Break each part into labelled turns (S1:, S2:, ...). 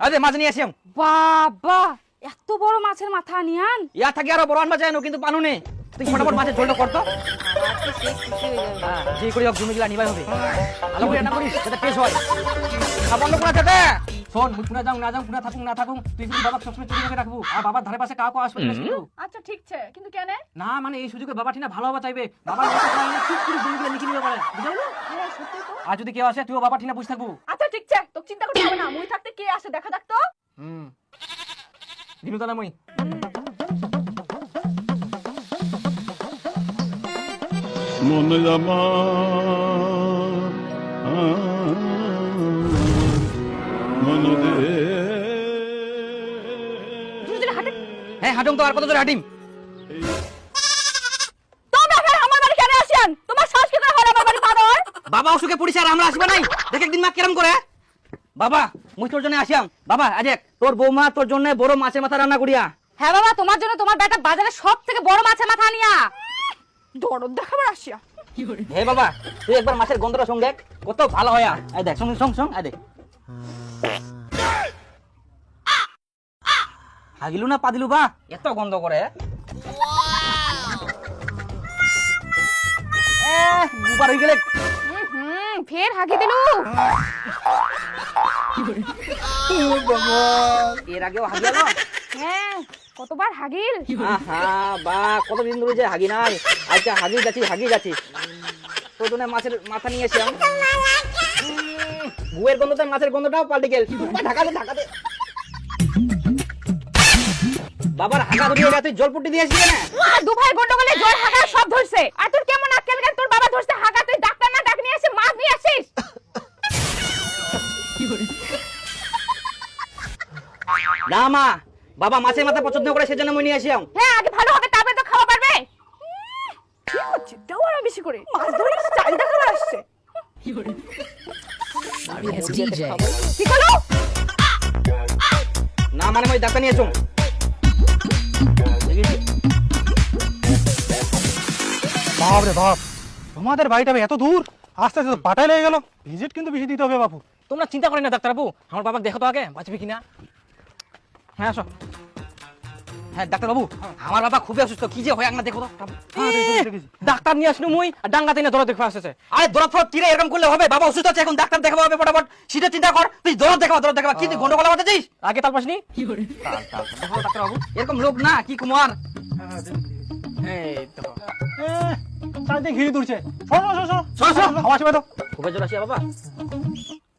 S1: আরে মাছ নিয়ে আসিম
S2: বাবা এত বড় মাছের মাথা নিয়ান
S1: ইয়া থাকি আরও বড় আনবা যায় কিন্তু পানু নে। তুই ফটাফট মাছের ঝোলটা করতো
S2: হয়ে
S1: হ্যাঁ যে করে জমি গুলা নিবাই হবে। ভালো করে রান্না করিস যাতে টেস্ট হয়। খাবার লোক না যাতে শোন মুই পুনা যাও না যাও পুনা থাকুক না থাকুক তুই কিন্তু বাবা সবসময় চুরি করে রাখব আর বাবার ধারে পাশে কাউকে আসবে না কিন্তু
S3: আচ্ছা ঠিক আছে কিন্তু কেন?
S1: না মানে এই সুযোগে বাবা ঠিনা ভালো হবা চাইবে বাবা চুপ করে জমি গিলা লিখে নিতে পারে বুঝাও না
S3: হ্যাঁ সত্যি তো?
S1: আর যদি কেউ আসে তুইও বাবা ঠিনা বুঝে থাকব।
S3: আচ্ছা ঠিক আছে তো চিন্তা করতে হবে না মুই থাকতে কে আসে দেখা যাক তো।
S1: হুম। দিনু তালা মই।
S4: মন আমার
S1: হ্যাঁ হাঁটুম তো আর কত হাঁটিম? বাবা অসুখে পড়িছে আর আমরা আসবে নাই। দেখ একদিন মা কেরম করে। বাবা মুই তোর জন্য আসিয়াম। বাবা আজ তোর বৌমা তোর জন্য বড় মাছের মাথা রান্না করিয়া।
S2: হ্যাঁ বাবা তোমার জন্য তোমার বেটা বাজারে সব থেকে বড় মাছের মাথা নিয়া
S3: দরদ দেখাবার আসিয়া।
S1: হে বাবা তুই একবার মাছের গন্ধটা সঙ্গ দেখ কত ভালো হয়া। দেখ সঙ্গে সঙ্গ সঙ্গ দেখ। হাগিলু না পাদিলু বা? এত গন্ধ করে। দুবার হয়ে গেলে।
S2: ফের হাগি দিলু।
S1: এর আগেও হাগিয়ালো
S2: হ্যাঁ কতবার হাগিল?
S1: আহা বা কতদিন ধরে যে হাগি নাই। আচ্ছা হাগি যাচ্ছি হাগি যাচ্ছি। তোর জন্য মাছের মাথা নিয়ে এসেছিলাম। গুয়ের গন্ধতে মাছের গন্ধটাও পাল্টে গেল। ঢাকাতে ঢাকাতে। বাবার হাগা ধরিয়ে গেছে জল পুটি দিয়েছি না
S2: আর দু ভাই গন্ডগোলে জল হাগা সব ধরছে। আর তোর কেমন আক্কেল জ্ঞান তোর বাবা ধরছে হাগা তুই ডাক্তার না ডাক নিয়ে এসে মাছ নিয়ে আসিস?
S1: না মা বাবা মাছের মাথা পছন্দ করে সেজন্য মই নিয়ে আসিলাম
S2: হ্যাঁ আগে ভালো হবে তারপরে তো খাওয়া পারবে
S3: কি হচ্ছে? দাও আরও বেশি করে। মাছ ধরে স্টাইল দেখাবার আসছে।
S2: কি করল
S1: না মানে মই ডাক্তার নিয়ে আসুন
S5: বাপ রে বাপ, তোমাদের বাড়িটা এত দূর? আস্তে আস্তে পাটাই লেগে গেল। ভিজিট কিন্তু বেশি দিতে হবে বাপু।
S1: তোমরা চিন্তা করেন না, ডাক্তারবাবু। আমার বাবা দেখো তো আগে, বাঁচবে কিনা? হ্যাঁ আসো। হ্যাঁ আমার বাবা খুবই অসুস্থ কি যে হয় না দেখো তো।
S5: দেখেছি, দেখেছি।
S1: ডাক্তার নিয়ে আসলো মুই আর ডাঙ্গাতে না দরদ দেখে আসছে আরে দরদ ফরদ কিরে এরকম করলে হবে? বাবা অসুস্থ আছে এখন ডাক্তার দেখাবো হবে ফটাফট। সেটা চিন্তা কর তুই দরদ দেখাবো দরদ দেখাবো। কি গন্ডগোল আমাদের যাইস আগে তাল পাসনি? কি করে? দেখো ডাক্তারবাবু এরকম লোক না কি কুমার? এই তো
S5: চারদিকে ঘিরে তুলছে
S1: বাবা।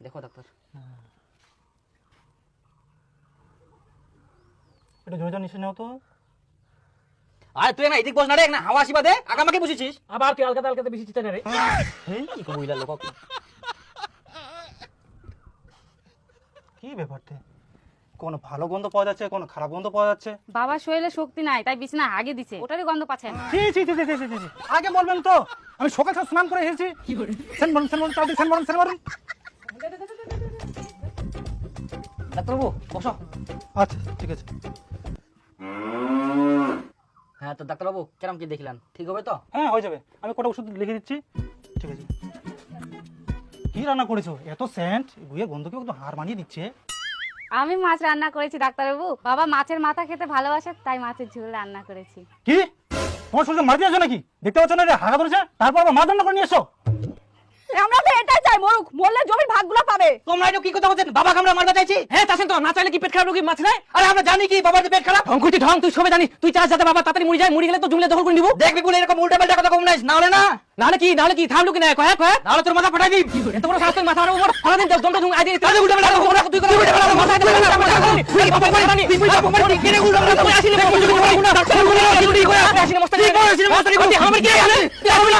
S1: দেখো ডাক্তার।
S5: একটু জোরে জোরে নিশ্চয় নাও তো
S1: আরে তুই না এদিক বস না রে না হাওয়া আসিবা দে আগামাকে বুঝেছিস আবার তুই আলকাতে আলকাতে বেশি চিন্তা রে। এই কি কবো ইলা লোক
S5: কি ব্যাপারটা কোনো ভালো গন্ধ পাওয়া যাচ্ছে কোনো খারাপ গন্ধ পাওয়া যাচ্ছে?
S2: বাবার শরীরে শক্তি নাই তাই বিছনা আগে দিছে ওটারই গন্ধ পাচ্ছেন
S5: ছি ছি ছি ছি, ছি, ছি, ছি, ছি। আগে বলবেন তো আমি সকাল সকাল স্নান করে এসেছি। সেন মারুন সেন মারুন চারদিকে সেন মারুন সেন মারুন।
S1: ডাক্তারবাবু বসো।
S5: আচ্ছা ঠিক আছে।
S1: হ্যাঁ তো ডাক্তারবাবু কেরম কি দেখলেন? ঠিক হবে তো?
S5: হ্যাঁ হয়ে যাবে। আমি কটা ওষুধ লিখে দিচ্ছি। ঠিক আছে। কি রান্না করেছ? এত সেন্ট গুয়ে গন্ধকে একদম হার মানিয়ে দিচ্ছে।
S2: আমি মাছ রান্না করেছি ডাক্তারবাবু। বাবা মাছের মাথা খেতে ভালোবাসে তাই মাছের ঝোল রান্না করেছি।
S5: কি? তোমার শরীরে মারতে আছো নাকি? দেখতে পাচ্ছ না রে হাগা ধরেছে? তারপর আবার মা রান্না করে নিয়ে এসো।
S3: আমরা তো এটাই চাই মরুক মরলে জমির ভাগগুলো পাবে
S1: তোমরা এটা কি কথা বলছেন বাবা আমরা মারতে চাইছি হ্যাঁ চাচ্ছেন তো না চাইলে কি পেট খারাপ রোগী মাছ নাই আরে আমরা জানি কি বাবার পেট খারাপ ঢং করছি ঢং তুই সবে জানিস তুই চাস যাতে বাবা তাড়াতাড়ি মরে যায় মরে গেলে তো জুমলে দখল করে নিব দেখবি বলে এরকম উল্টা পাল্টা কথা কম নাইস না হলে না নাহলে কি নাহলে কি থামলু কি না কয় কয় নাহলে তোর মাথা ফাটাই দিই এত বড় তোর মাথা আমার উপর ফাটা দিন দমটা ঢুং আইদি তাহলে উল্টা পাল্টা কথা তুই করে উল্টা পাল্টা মাথা দিতে পারছিস তুই বাবা তুই বাবা কেনে উল্টা পাল্টা তুই আসিলে না আসিলে মস্তানি বাবা বাবা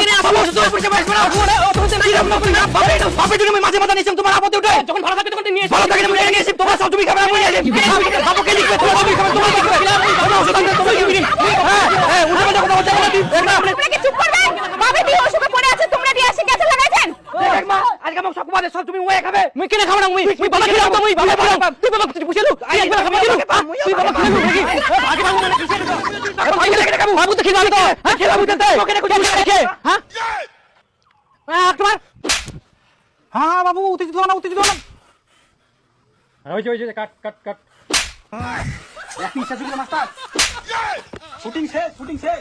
S1: বাবা মাঝে মাঝে নিছিস তোমার আপত্তি উঠে। যখন ভালো থাকে তখন নিয়ে ভালো থাকে নিয়ে এসে তোমার সব তুমি খাবার আমি নিয়ে আসি। বাবা কে লিখবে তোমার তুমি খাবার তুমি লিখবে হ্যাঁ হ্যাঁ উল্টা কথা বলতে
S2: তোমরা কি চুপ করবে? বাবা কি অসুখে পড়ে আছে তোমরা দিয়ে আসি গেছে লাগাইছেন
S1: দেখ মা আজকে আমার সব সব তুমি ওয়ে খাবে। মুই কেনে খাব না মুই? মুই বাবা খেলাম মুই বাবা খেলাম তুই বাবা তুই বুঝে লু আই একবার খাব তুই বাবা খেলাম নাকি আগে বাবু না কিসের আরে ভাই কেনে খাব বাবু তো খেলাম তো হ্যাঁ। খেলাম তো তোকে না কিছু রেখে হ্যাঁ? তোমার
S5: বাবু উত্তেজিত না উত্তেজিত হও না।
S1: হয়েছে হয়েছে কাট কাট কাট। একই ইচ্ছা ছিল মাস্টার। শুটিং শেষ শুটিং শেষ।